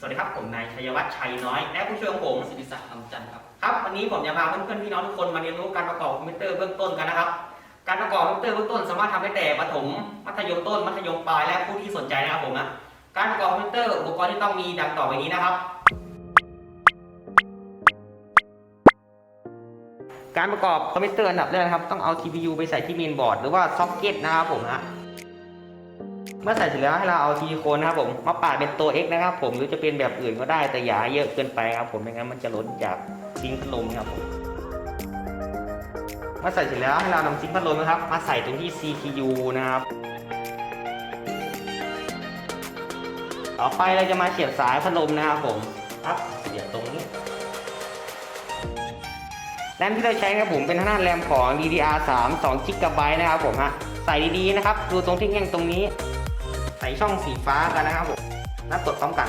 สวัสดีครับผมนายชัยวัฒน์ชัยน้อยและผู้ช่วยของผมสิริศักดิ์คำจันทร์ครับครับวันนี้ผมจะพาเพื่อนๆพี่น้องทุกคนมาเรียนรู้การประกอบคอมพิวเตอร์เบื้องต้นกันนะครับ การประกอบคอมพิวเตอร์เบื้องต้นสามารถทำได้แต่ประถมมัธยมต้นมัธยมปลายและผู้ที่สนใจนะครับผมนะการประกอบคอมพิวเตอร์อุปกรณ์ที่ต้องมีดังต่อไปนี้นะครับ การประกอบคอมพิวเตอร์อันดับแรกนะครับต้องเอา CPU ไปใส่ที่เมนบอร์ดหรือว่าซ็อกเก็ตนะครับผมนะ เมื่อใส่เสร็จแล้วให้เราเอาทีโคนนะครับผมมาปาดเป็นตัว X นะครับผมหรือจะเป็นแบบอื่นก็ได้แต่อย่าเยอะเกินไปครับผมไม่งั้นมันจะล้นจากซิงค์พัดลมครับผมเมื่อใส่เสร็จแล้วให้เรานำซิงค์พัดลมนะครับมาใส่ตรงที่ CPU นะครับต่อไปเราจะมาเสียบสายพัดลมนะครับผมครับเสียบตรงนี้แรมที่เราใช้นะครับผมเป็นทางด้านแรมของ DDR3 2 GB นะครับผมฮะใส่ดีๆนะครับ ดูตรงที่แง่งตรงนี้ ใส่ช่องสีฟ้ากันนะครับผมแล้วกดพร้อมกัน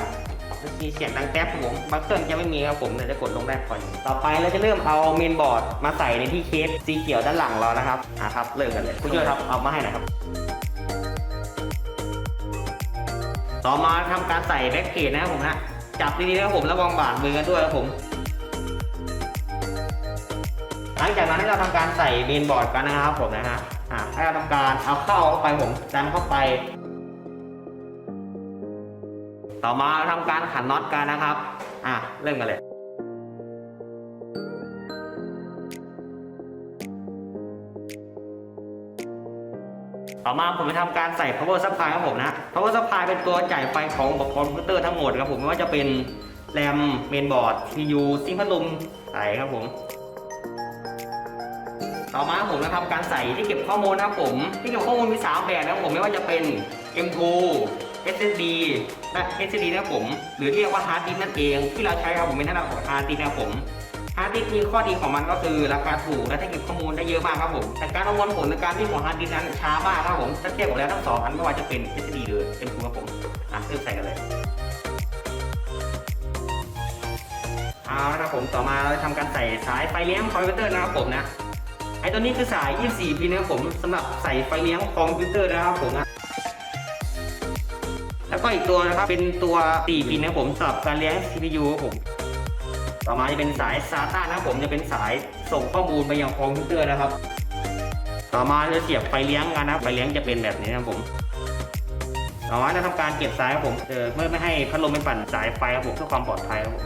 มีเสียงดังแก๊บครับผมบางเครื่องจะไม่มีครับผมแต่จะกดลงได้ก่อนต่อไปเราจะเริ่มเอาเมนบอร์ดมาใส่ในที่เคสสีเขียวด้านหลังเรานะครับอะครับเริ่มกันเลยคุณช่วยครับเอามาให้หน่อยครับ ต่อมาทำการใส่แบ็กเกจนะครับผมนะจับดีๆนะครับผมระวังบาดมือกันด้วยครับผมหลังจากนั้นให้เราทำการใส่เมนบอร์ดกันนะครับผมนะฮะอ่าให้เราทำการเอาเข้าเข้าไปผมดันเข้าไป ต่อมาทำการขันน็อตกันนะครับ อะ เริ่มกันเลยต่อมาผมจะทำการใส่ power supply ครับผมนะ power supply เป็นตัวจ่ายไฟของอุปกรณ์คอมพิวเตอร์ทั้งหมดครับผมไม่ว่าจะเป็นแรมเมนบอร์ด CPU ซิงค์พัดลมใส่ครับผม ต่อมาผมจะทำการใส่ที่เก็บข้อมูลนะครับผม ที่เก็บข้อมูลมี 3 แบบนะครับผมไม่ว่าจะเป็น M2 SSD และ SSD นะครับผม หรือเรียกว่า hard disk นั่นเอง ที่เราใช้ครับผมเป็นหน้าของ hard disk นะครับผม hard disk มีข้อดีของมันก็คือราคาถูกและถ้เก็บข้อมูลได้เยอะมากครับผม แต่การประมวลผลในการวิ่ของ hard disk นั้นช้ามากครับผมถ้าเทียบกับแล้วทั้งสองอันไม่ว่าจะเป็น SSD หรือ M2 ครับผม อะเริ่มใส่กันเลยเอาละครับผมต่อมาเราจะทำการใส่สายไฟเลี้ยงคอมพิวเตอร์นะครับผมนะไอตัวนี้คือสาย 24พินนะครับผมสำหรับใส่ไฟเลี้ยงคอมพิวเตอร์นะครับผมนะ แล้วก็อีกตัวนะครับ เป็นตัว 4 พินนะครับผมสำหรับการเลี้ยง CPU ครับผม ต่อมาจะเป็นสาย SATA นะครับผมจะเป็นสายส่งข้อมูลไปยังคอมพิวเตอร์นะครับ ต่อมาจะเสียบไฟเลี้ยงกันนะไฟเลี้ยงจะเป็นแบบนี้นะครับผมต่อมาจะทำการเก็บสายครับผมเออเพื่อไม่ให้พัดลมเป็นปั่นสายไฟครับผมเพื่อความปลอดภัยครับผม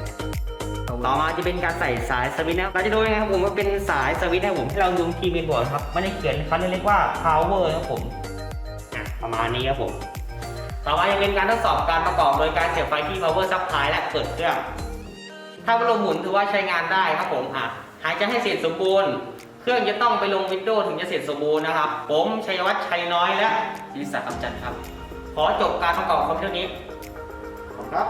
ต่อมาจะเป็นการใส่สายสวิตช์นะเราจะดูยังไงครับผมว่าเป็นสายสวิตช์นะผมที่เราดูที่เมนบอร์ดครับไม่ได้เขียนเขาเรียกว่า power นะครับผมประมาณนี้ครับผม ต่อมาจะเป็นการทดสอบการประกอบโดยการเสียบไฟที่ power supply และเปิดเครื่อง ถ้าพัดลมหมุนถือว่าใช้งานได้ครับผมอะหายใจให้เสร็จสมบูรณ์ เครื่องจะต้องไปลงวินโดว์ถึงจะเสร็จสมบูรณ์นะครับ ผมชัยวัฒน์ชัยน้อยและสิริศักดิ์คำจันทร์ครับ ขอจบการประกอบคอมพิวเตอร์นี้ขอบคุณครับ